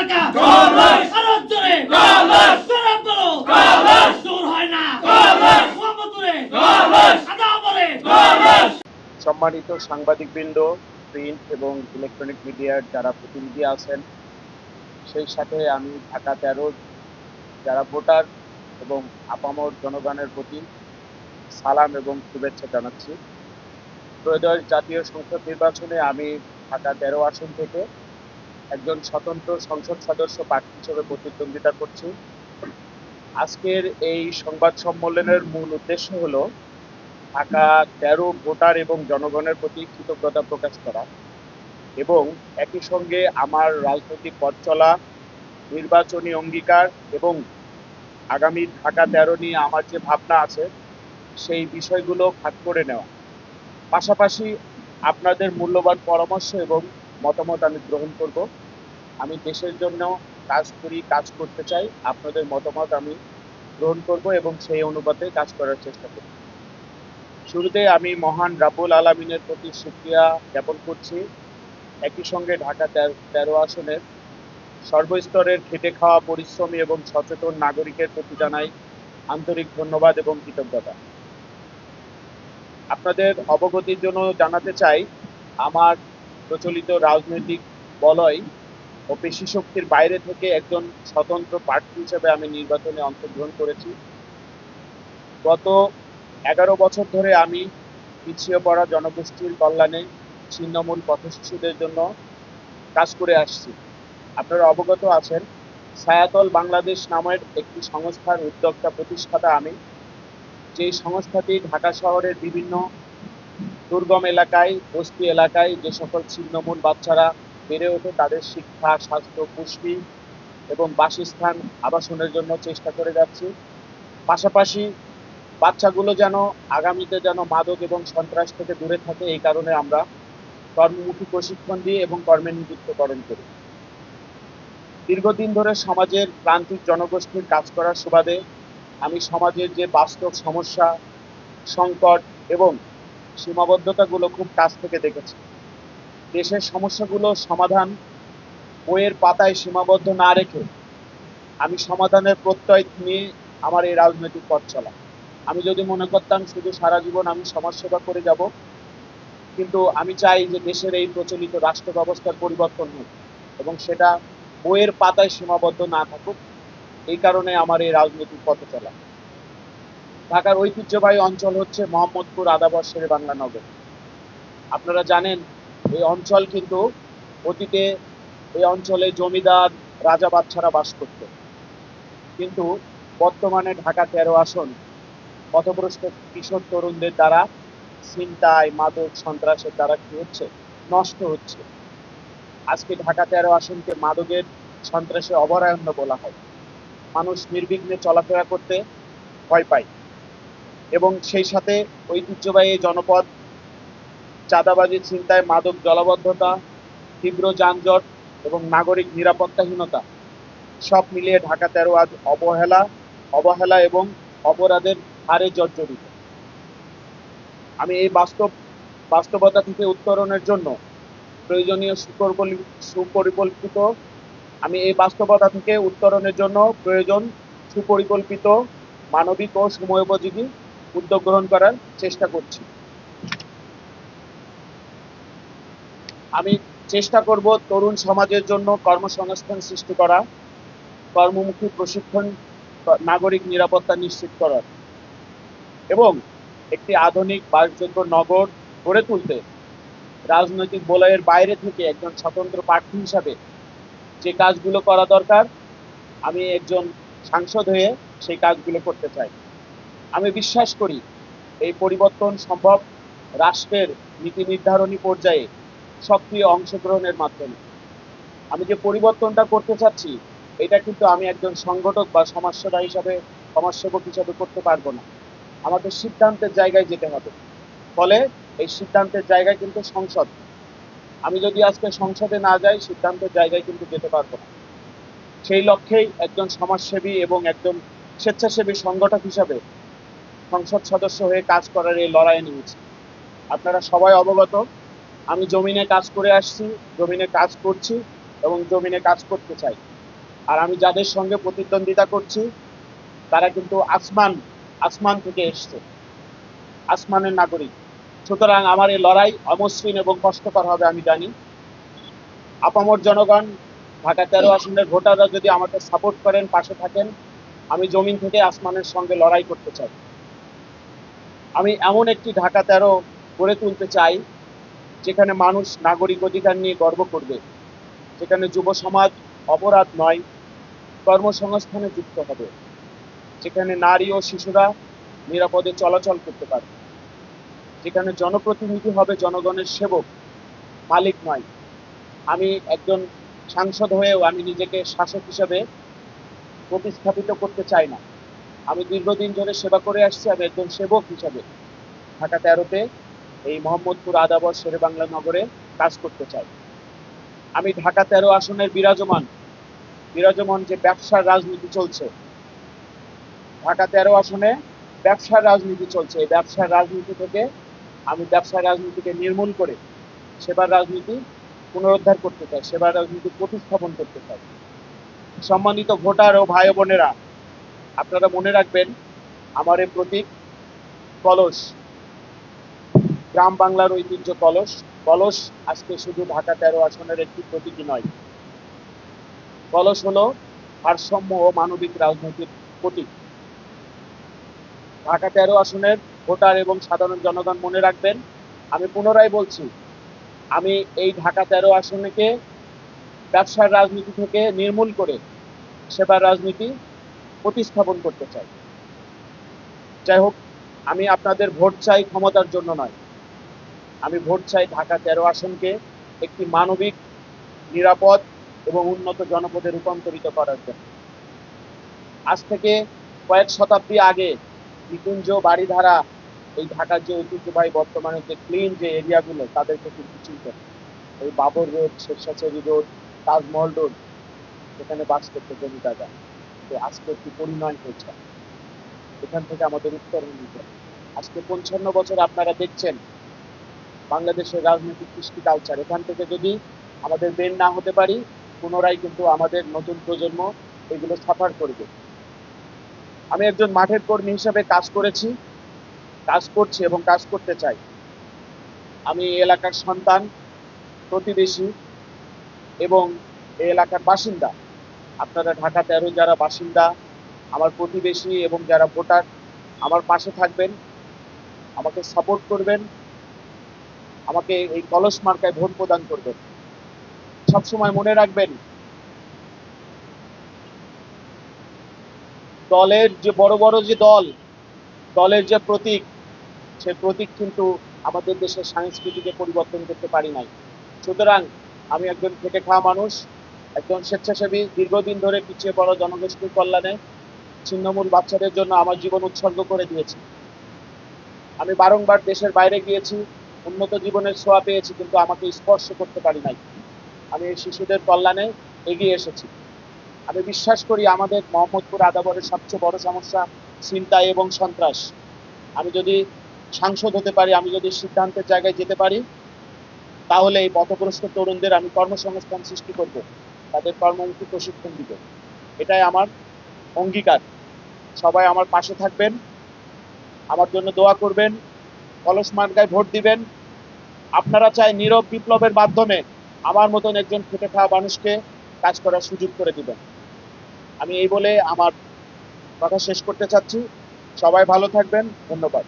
টাকা কলস! আরও জোরে কলস! জোরে বলো কলস! জোর হয় না! মোহাম্মদপুরে কলস! আদা বলে কলস! সম্মানিত সাংবাদিকবৃন্দ প্রিন্ট এবং ইলেকট্রনিক মিডিয়ার যারা প্রতিনিধি আছেন সেই সাথে আমি ঢাকা তেরো যারা ভোটার এবং আপামর জনগণের প্রতি সালাম এবং শুভেচ্ছা জানাচ্ছি ত্রয়োদশ জাতীয় সংসদ নির্বাচনে আমি ঢাকা তেরো আসন থেকে একজন স্বতন্ত্র সংসদ সদস্য প্রার্থী হিসেবে প্রতিদ্বন্দ্বিতা করছি। আজকের এই সংবাদ সম্মেলনের মূল উদ্দেশ্য হলো ঢাকা তেরো ভোটার এবং জনগণের প্রতি কৃতজ্ঞতা প্রকাশ করা এবং একই সঙ্গে আমার রাজনৈতিক পথ চলা, নির্বাচনী অঙ্গীকার এবং আগামী ঢাকা তেরো নিয়ে আমার যে ভাবনা আছে, সেই বিষয়গুলো ভাগ করে নেওয়া। পাশাপাশি আপনাদের মূল্যবান পরামর্শ এবং মতামত আমি গ্রহণ করব। আমি দেশের জন্য কাজ করি, কাজ করতে চাই, আপনাদের মতামত আমি গ্রহণ করব এবং সেই অনুপাতে কাজ করার চেষ্টা করব। শুরুতে আমি মহান রাবুল আলমিনের প্রতি সুক্রিয়া জ্ঞাপন করছি। একই সঙ্গে ঢাকা তের- আসনের সর্বস্তরের খেটে খাওয়া পরিশ্রমী এবং সচেতন নাগরিকের প্রতি জানাই আন্তরিক ধন্যবাদ এবং কৃতজ্ঞতা। আপনাদের অবগতির জন্য জানাতে চাই, আমার প্রচলিত রাজনৈতিক বলয় ও পেশি শক্তির বাইরে থেকে একজন স্বতন্ত্র প্রার্থী হিসেবে আমি নির্বাচনে অংশগ্রহণ করেছি। গত এগারো বছর ধরে আমি পিছিয়ে পড়া জনগোষ্ঠীর কল্যাণে ছিন্নমূল পথশিশুদের জন্য কাজ করে আসছি। আপনারা অবগত আছেন ছায়াতল বাংলাদেশ নামের একটি সংস্থার উদ্যোক্তা প্রতিষ্ঠাতা আমি। যেই সংস্থাটি ঢাকা শহরের বিভিন্ন দুর্গম এলাকায়, বস্তি এলাকায় যে সকল ছিন্নমূল বাচ্চারা বেড়ে ওঠে তাদের শিক্ষা, স্বাস্থ্য, পুষ্টি এবং বাসস্থান আবাসনের জন্য চেষ্টা করে যাচ্ছি। পাশাপাশি বাচ্চাগুলো যেন আগামীতে যেন মাদক এবং সন্ত্রাস থেকে দূরে থাকে, এই কারণে আমরা কর্মমুখী প্রশিক্ষণ দিয়ে এবং কর্মে নিযুক্তকরণ করি। দীর্ঘদিন ধরে সমাজের প্রান্তিক জনগোষ্ঠীর কাজ করার সুবাদে আমি সমাজের যে বাস্তব সমস্যা, সংকট এবং সীমাবদ্ধতাগুলো খুব কাছ থেকে দেখেছি। দেশের সমস্যাগুলো সমাধান বইয়ের পাতায় সীমাবদ্ধ না রেখে আমি সমাধানের প্রত্যয় নিয়ে আমার এই রাজনৈতিক পথ চলা। আমি যদি মনে করতাম শুধু সারা জীবন আমি সমাজসেবা করে যাব, কিন্তু আমি চাই যে দেশের এই প্রচলিত রাষ্ট্র ব্যবস্থার পরিবর্তন হোক এবং সেটা বইয়ের পাতায় সীমাবদ্ধ না থাকুক, এই কারণে আমার এই রাজনৈতিক পথে চলা। ঢাকার ঐতিহ্যবাহী অঞ্চল হচ্ছে মোহাম্মদপুর আদাবর বাংলা নগর আপনারা জানেন এই অঞ্চল কিন্তু অতীতে এই অঞ্চলে জমিদার, রাজা বাচ্চারা বাস করত। কিন্তু বর্তমানে ঢাকা তেরো আসন, পথভ্রষ্ট কিশোর তরুণদের দ্বারা ছিনতাই, মাদক সন্ত্রাসের দ্বারা কি হচ্ছে? নষ্ট হচ্ছে। আজকে ঢাকা তেরো আসনকে মাদকের সন্ত্রাসে অভয়ারণ্য বলা হয়। মানুষ নির্বিঘ্নে চলাফেরা করতে ভয় পায় এবং সেই সাথে ঐতিহ্যবাহী জনপদ চাঁদাবাজি, ছিনতাই, মাদক জলাবদ্ধতা, তীব্র যানজট এবং নাগরিক নিরাপত্তাহীনতা। সব মিলিয়ে ঢাকা তেরো আজ অবহেলা অবহেলা এবং অপরাধের হারে জর্জরিত। আমি এই বাস্তব, বাস্তবতা থেকে উত্তরণের জন্য প্রয়োজনীয় সুপরিকল্পি- সুপরিকল্পিত, আমি এই বাস্তবতা থেকে উত্তরণের জন্য প্রয়োজন সুপরিকল্পিত, মানবিক ও সময়োপযোগী উদ্যোগ গ্রহণ করার চেষ্টা করছি। আমি চেষ্টা করব তরুণ সমাজের জন্য কর্মসংস্থান সৃষ্টি করা, কর্মমুখী প্রশিক্ষণ, নাগরিক নিরাপত্তা নিশ্চিত করার এবং একটি আধুনিক বাসযোগ্য নগর গড়ে তুলতে রাজনৈতিক বলয়ের বাইরে থেকে একজন স্বতন্ত্র প্রার্থী হিসাবে যে কাজগুলো করা দরকার, আমি একজন সাংসদ হয়ে সেই কাজগুলো করতে চাই। আমি বিশ্বাস করি এই পরিবর্তন সম্ভব। রাষ্ট্রের নীতি নির্ধারণী পর্যায়ে সক্রিয় অংশগ্রহণের মাধ্যমে। আমি যে পরিবর্তনটা করতে চাচ্ছি, এটা কিন্তু আমি একজন সংগঠক বা সমাজসেবা হিসাবে, সমাজসেবক হিসাবে করতে পারব না। আমাদের সিদ্ধান্তের জায়গায় যেতে হবে। ফলে এই সিদ্ধান্তের জায়গায় কিন্তু সংসদ। আমি যদি আজকে সংসদে না যাই, সিদ্ধান্তের জায়গায় কিন্তু যেতে পারব না। সেই লক্ষ্যেই একজন সমাজসেবী এবং একজন স্বেচ্ছাসেবী সংগঠক হিসাবে সংসদ সদস্য হয়ে কাজ করার এই লড়াইয়ে নিয়েছি। আপনারা সবাই অবগত আমি জমিনে কাজ করে আসছি, জমিনে কাজ করছি এবং জমিনে কাজ করতে চাই। আর আমি যাদের সঙ্গে প্রতিদ্বন্দ্বিতা করছি, তারা কিন্তু আসমান আসমান থেকে এসছে। আসমানের নাগরিক। সুতরাং আমার এই লড়াই অমসৃণ এবং কষ্টকর হবে, আমি জানি। আপামর জনগণ, ঢাকা তেরো আসনের ভোটাররা যদি আমাকে সাপোর্ট করেন, পাশে থাকেন, আমি জমিন থেকে আসমানের সঙ্গে লড়াই করতে চাই। আমি এমন একটি ঢাকা তেরো গড়ে তুলতে চাই যেখানে মানুষ নাগরিক অধিকার নিয়ে গর্ব করবে যেখানে যুব সমাজ অপরাধ নয়, কর্মসংস্থানে যুক্ত হবে। যেখানে নারী ও শিশুরা নিরাপদে চলাচল করতে পারবে। যেখানে জনপ্রতিনিধি হবে জনগণের সেবক, মালিক নয়। আমি একজন সাংসদ হয়েও আমি নিজেকে শাসক হিসেবে প্রতিস্থাপিত করতে চাই না। আমি দীর্ঘদিন ধরে সেবা করে আসছি, আমি একজন সেবক হিসাবে। ঢাকা তেরোতে এই মোহাম্মদপুর আদাবর শেরে বাংলা নগরে কাজ করতে চাই। আমি ঢাকা তেরো আসনের বিরাজমান বিরাজমান যে ব্যবসার রাজনীতি চলছে। ঢাকা তেরো আসনে ব্যবসার রাজনীতি চলছে। এই ব্যবসার রাজনীতি থেকে আমি ব্যবসার রাজনীতিকে নির্মূল করে সেবার রাজনীতি পুনরুদ্ধার করতে চাই, সেবার রাজনীতি প্রতিস্থাপন করতে চাই। সম্মানিত ভোটার ও ভাই বোনেরা, আপনারা মনে রাখবেন, আমার এই প্রতীক কলস গ্রাম বাংলার ঐতিহ্য কলস। কলস আজকে শুধু ঢাকা তেরো আসনের একটি প্রতীকী নয়। কলস হলো ভারসাম্য ও মানবিক রাজনৈতিক প্রতীক। ঢাকা তেরো আসনের ভোটার এবং সাধারণ জনগণ মনে রাখবেন, আমি পুনরায় বলছি, আমি এই ঢাকা তেরো আসনকে ব্যবসার রাজনীতি থেকে নির্মূল করে সেবার রাজনীতি প্রতিস্থাপন করতে চাই। যাই হোক, আমি আপনাদের ভোট চাই ক্ষমতার জন্য নয়। আমি ভোট চাই ঢাকা তেরো আসনকে একটি মানবিক, নিরাপদ এবং উন্নত জনপদে রূপান্তরিত করার জন্য। আজ থেকে কয়েক শতাব্দী আগে নিকুঞ্জ বাড়িধারা এই ঢাকার যে ঐতিহ্যবাহী বর্তমানে যে ক্লিন যে এরিয়াগুলো, তাদেরকে কিন্তু চিনতেন এই Babar road Sher Shah Suri road, Taj Mahal road সেখানে বাস করতে জমিদাররা তো আজকে একটি পরিণয় হয়েছে। এখান থেকে আমাদের উত্তরণ হবে। আজকে পঞ্চান্ন বছর আপনারা দেখছেন বাংলাদেশের রাজনৈতিক কৃষ্টি কালচার এখান থেকে যদি আমাদের বের না হতে পারি, পুনরায় কিন্তু আমাদের নতুন প্রজন্ম এগুলো সাফার করবে। আমি একজন মাঠের কর্মী হিসেবে কাজ করেছি, কাজ করছি এবং কাজ করতে চাই। আমি এলাকার সন্তান, প্রতিবেশী এবং এই এলাকার বাসিন্দা। আপনারা ঢাকা তেরো যারা বাসিন্দা, আমার প্রতিবেশী এবং যারা ভোটার, আমার পাশে থাকবেন, আমাকে সাপোর্ট করবেন। আমাকে এই কলস মার্কায় ভোট প্রদান করবেন। সবসময় মনে রাখবেন, দলের যে বড় বড় যে দল, দলের যে প্রতীক, সে প্রতীক কিন্তু আমাদের দেশের সংস্কৃতিকে পরিবর্তন করতে পারি নাই। সুতরাং আমি একজন খেটে খাওয়া মানুষ, একজন স্বেচ্ছাসেবী, দীর্ঘদিন ধরে পিছিয়ে পড়া জনগোষ্ঠীর কল্যাণে ছিন্নমূল বাচ্চাদের জন্য আমার জীবন উৎসর্গ করে দিয়েছি। আমি বারংবার দেশের বাইরে গিয়েছি উন্নত জীবনের ছোঁয়া পেয়েছি, কিন্তু আমাকে স্পর্শ করতে পারি নাই। আমি এই শিশুদের কল্যাণে এগিয়ে এসেছি। আমি বিশ্বাস করি আমাদের মোহাম্মদপুর আদাবরের সবচেয়ে বড় সমস্যা চিন্তা এবং সন্ত্রাস। আমি যদি সাংসদ হতে পারি, আমি যদি সিদ্ধান্তের জায়গায় যেতে পারি, তাহলে এই পথগ্রস্ত তরুণদের আমি কর্মসংস্থান সৃষ্টি করব, তাদের কর্মমুখী প্রশিক্ষণ দিব। এটাই আমার অঙ্গীকার। সবাই আমার পাশে থাকবেন, আমার জন্য দোয়া করবেন কলস মার্গায় ভোট দিবেন। আপনারা চাই নীরব বিপ্লবের মাধ্যমে আমার মতন একজন খেটে খাওয়া মানুষকে কাজ করার সুযোগ করে দিবেন। আমি এই বলে আমার কথা শেষ করতে চাচ্ছি। সবাই ভালো থাকবেন। ধন্যবাদ।